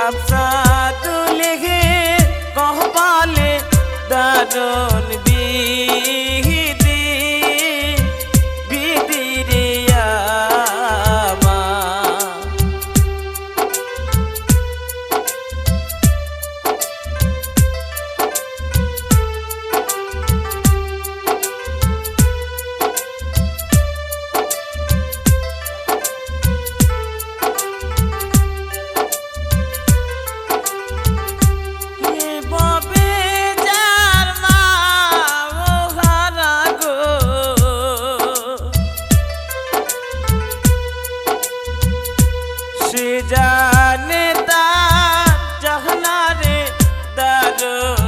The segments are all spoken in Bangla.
আফসাদুল হে কহবালে দারুণ go.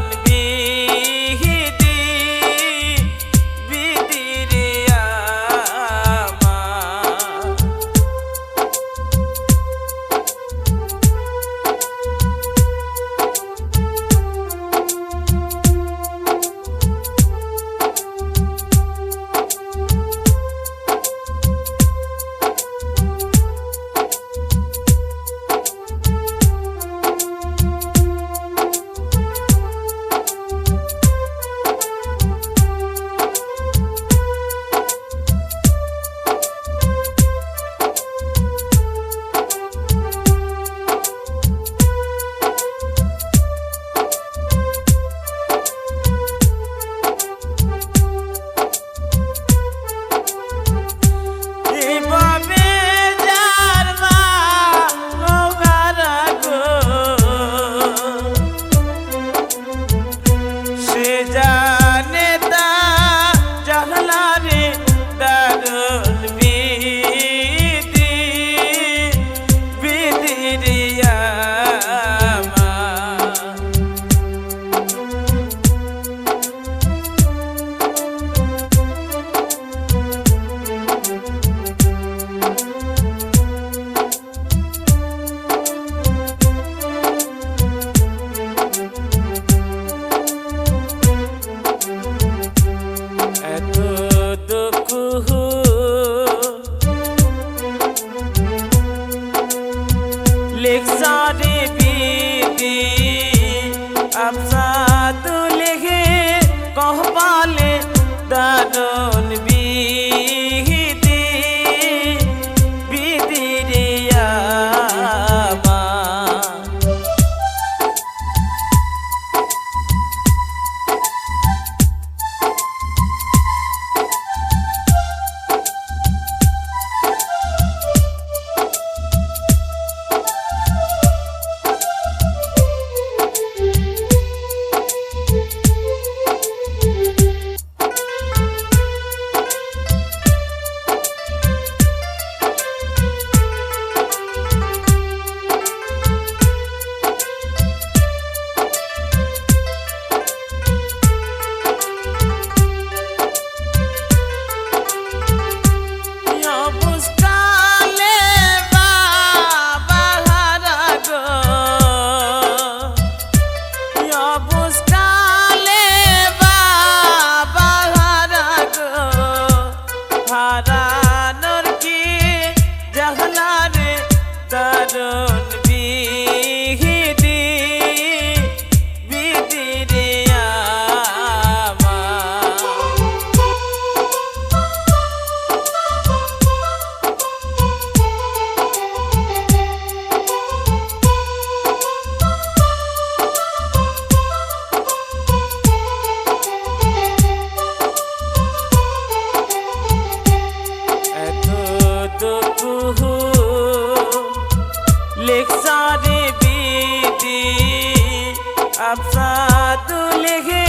আফসাদু লেখে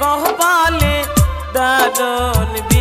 কহবালে দারুণ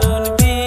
don't be.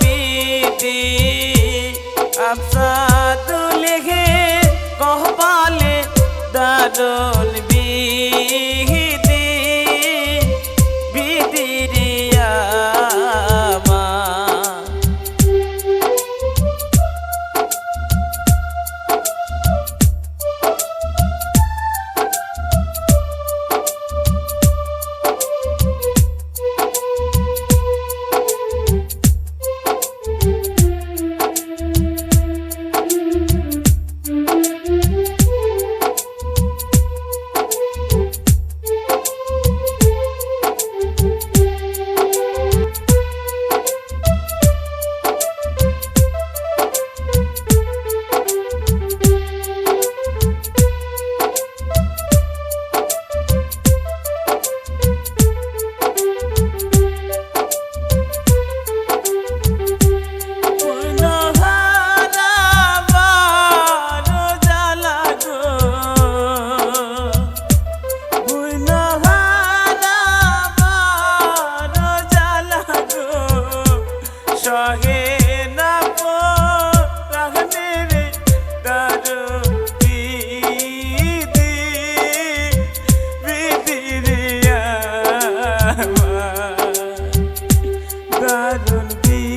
বিদি আফসাদুল লিখে কহবালে দারুণ বিদি gonna be?